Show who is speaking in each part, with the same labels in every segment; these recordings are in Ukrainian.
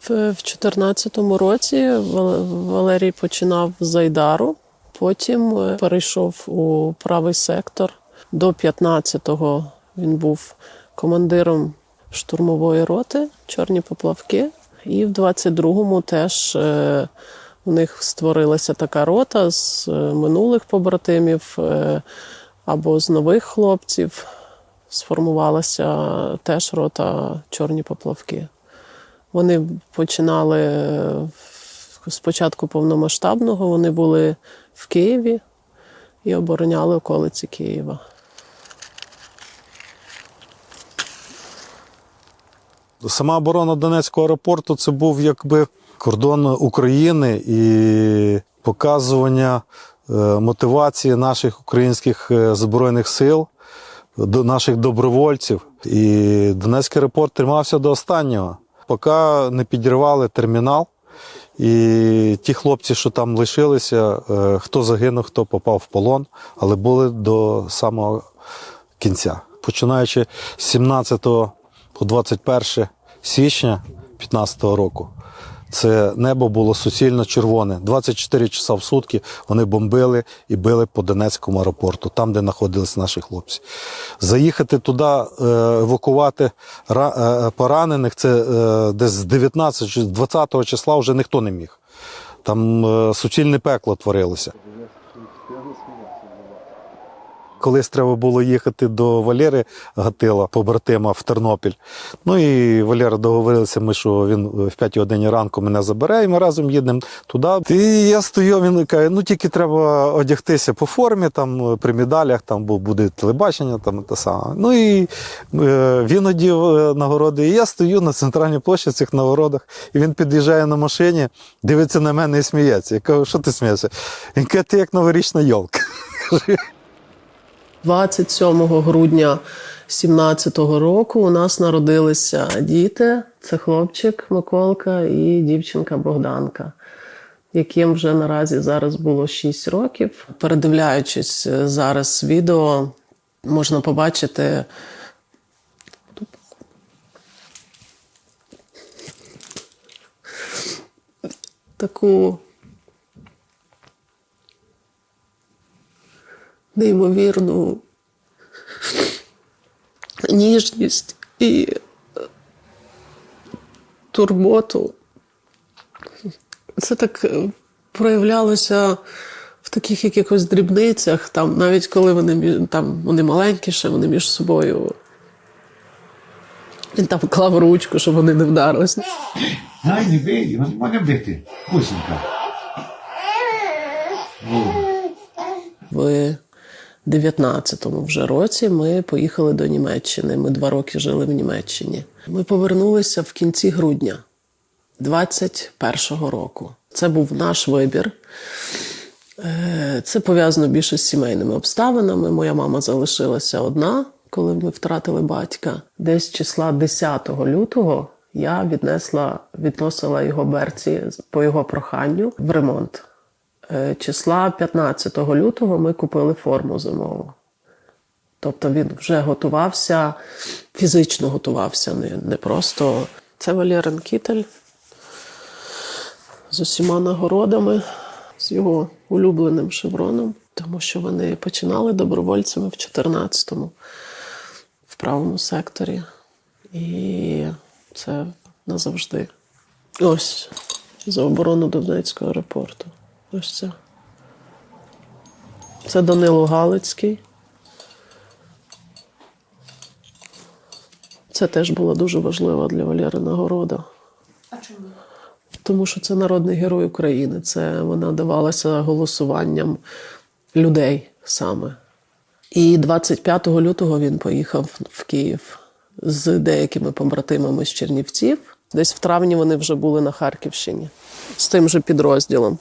Speaker 1: В 2014 році Валерій починав з Айдару, потім е, перейшов у правий сектор. До 15-го він був командиром штурмової роти Чорні поплавки. І в 22-му теж е, у них створилася така рота з е, минулих побратимів е, або з нових хлопців. Сформувалася теж рота Чорні поплавки. Вони починали спочатку повномасштабного, вони були в Києві і обороняли околиці Києва.
Speaker 2: Сама оборона Донецького аеропорту це був якби кордон України і показування е, мотивації наших українських е, збройних сил, до наших добровольців. І Донецький аеропорт тримався до останнього, поки не підірвали термінал. І ті хлопці, що там лишилися, е, хто загинув, хто попав в полон, але були до самого кінця. Починаючи з 17 по 21 січня 2015 року. Це небо було суцільно червоне. 24 часа в сутки вони бомбили і били по Донецькому аеропорту, там, де знаходились наші хлопці. Заїхати туди, е, евакувати е, поранених, це е, десь з 19 чи з 20 числа вже ніхто не міг. Там суцільне пекло творилося. Колись треба було їхати до Валери Гатила, побратима в Тернопіль. Ну і Валера договорилися, ми, що він в 5 годині ранку мене забере, і ми разом їдемо туди. І я стою, він каже, ну тільки треба одягтися по формі, там при медалях, там бо буде телебачення, там те саме. Ну і е, він одів е, нагороди. І я стою на центральній площі в цих нагородах, і він під'їжджає на машині, дивиться на мене і сміється. Я кажу, що ти смієшся? Він каже, ти як новорічна йолка.
Speaker 1: 27 грудня 17-го року у нас народилися діти: це хлопчик Миколка і дівчинка Богданка, яким вже наразі зараз було 6 років. Передивляючись е, зараз відео, можна побачити. Таку неймовірну ніжність і е, турботу. Це так е, проявлялося в таких якихось дрібницях, там, навіть коли вони, там, вони маленькі ще, вони між собою. Він там клав ручку, щоб вони не вдарились.
Speaker 3: Ай, не бий, не мене бити. Пусінька.
Speaker 1: В 19-му вже році ми поїхали до Німеччини. Ми два роки жили в Німеччині. Ми повернулися в кінці грудня 21-го року. Це був наш вибір. Е, Це пов'язано більше з сімейними обставинами. Моя мама залишилася одна, коли ми втратили батька. Десь числа 10 лютого я віднесла, відносила його берці по його проханню в ремонт. Числа 15 лютого ми купили форму зимову. Тобто він вже готувався, фізично готувався, не, не просто. Це Валерин Кітель з усіма нагородами, з його улюбленим шевроном, тому що вони починали добровольцями в 14-му, в правому секторі. І це назавжди. Ось за оборону Донецького аеропорту. Ось це. Це Данило Галицький. Це теж була дуже важлива для Валери нагорода.
Speaker 4: А чому?
Speaker 1: Тому що це народний герой України. Це вона давалася голосуванням людей саме. І 25 лютого він поїхав в Київ з деякими побратимами з Чернівців. Десь в травні вони вже були на Харківщині з тим же підрозділом.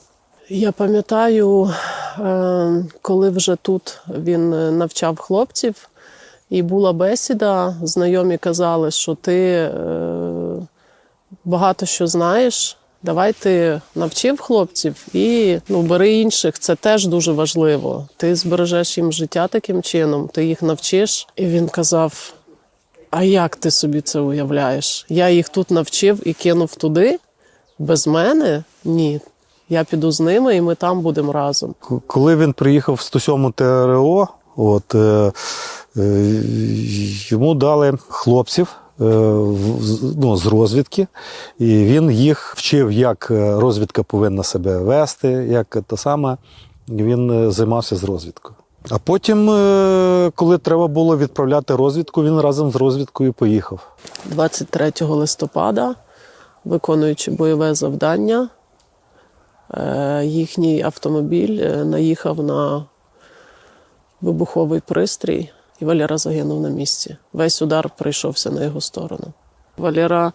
Speaker 1: Я пам'ятаю, е, коли вже тут він е, навчав хлопців, і була бесіда, знайомі казали, що ти е, багато що знаєш. Давай ти навчив хлопців і ну, бери інших. Це теж дуже важливо. Ти збережеш їм життя таким чином, ти їх навчиш. І він казав: А як ти собі це уявляєш? Я їх тут навчив і кинув туди? Без мене? Ні. Я піду з ними, і ми там будемо разом.
Speaker 2: Коли він приїхав в 107 ТРО, от, е, е, йому дали хлопців е, ну, з розвідки, і він їх вчив, як е, розвідка повинна себе вести, як те саме. Він е, займався з розвідкою. А потім, коли треба було відправляти розвідку, він разом з розвідкою поїхав.
Speaker 1: 23 листопада, виконуючи бойове завдання, їхній автомобіль е, наїхав на вибуховий пристрій, і Валера загинув на місці. Весь удар прийшовся на його сторону. Валера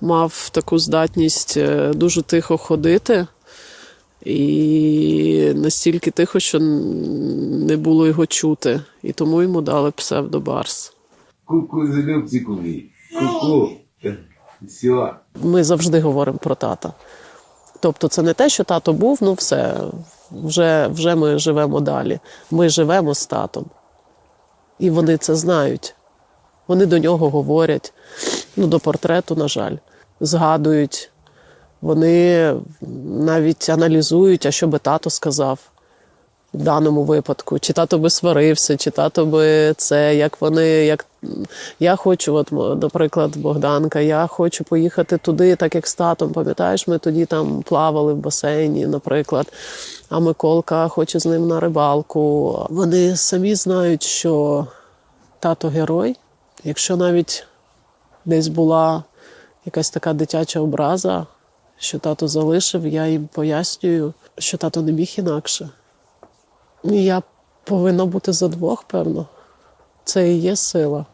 Speaker 1: мав таку здатність е, дуже тихо ходити, і настільки тихо, що не було його чути. І тому йому дали псевдобарс.
Speaker 3: Ку-ку, залюбці куми. Ку-ку. Все.
Speaker 1: ми завжди говоримо про тата. Тобто, це не те, що тато був, ну все, вже, вже ми живемо далі. Ми живемо з татом. І вони це знають. Вони до нього говорять. Ну, до портрету, на жаль, згадують. Вони навіть аналізують, а що би тато сказав в даному випадку. Чи тато би сварився, чи тато би це, як вони, як я хочу, от, наприклад, Богданка, я хочу поїхати туди, так як з татом. Пам'ятаєш, ми тоді там плавали в басейні, наприклад. А Миколка хоче з ним на рибалку. Вони самі знають, що тато герой. Якщо навіть десь була якась така дитяча образа, що тато залишив, я їм пояснюю, що тато не міг інакше. Я повинна бути за двох, певно. Це і є сила.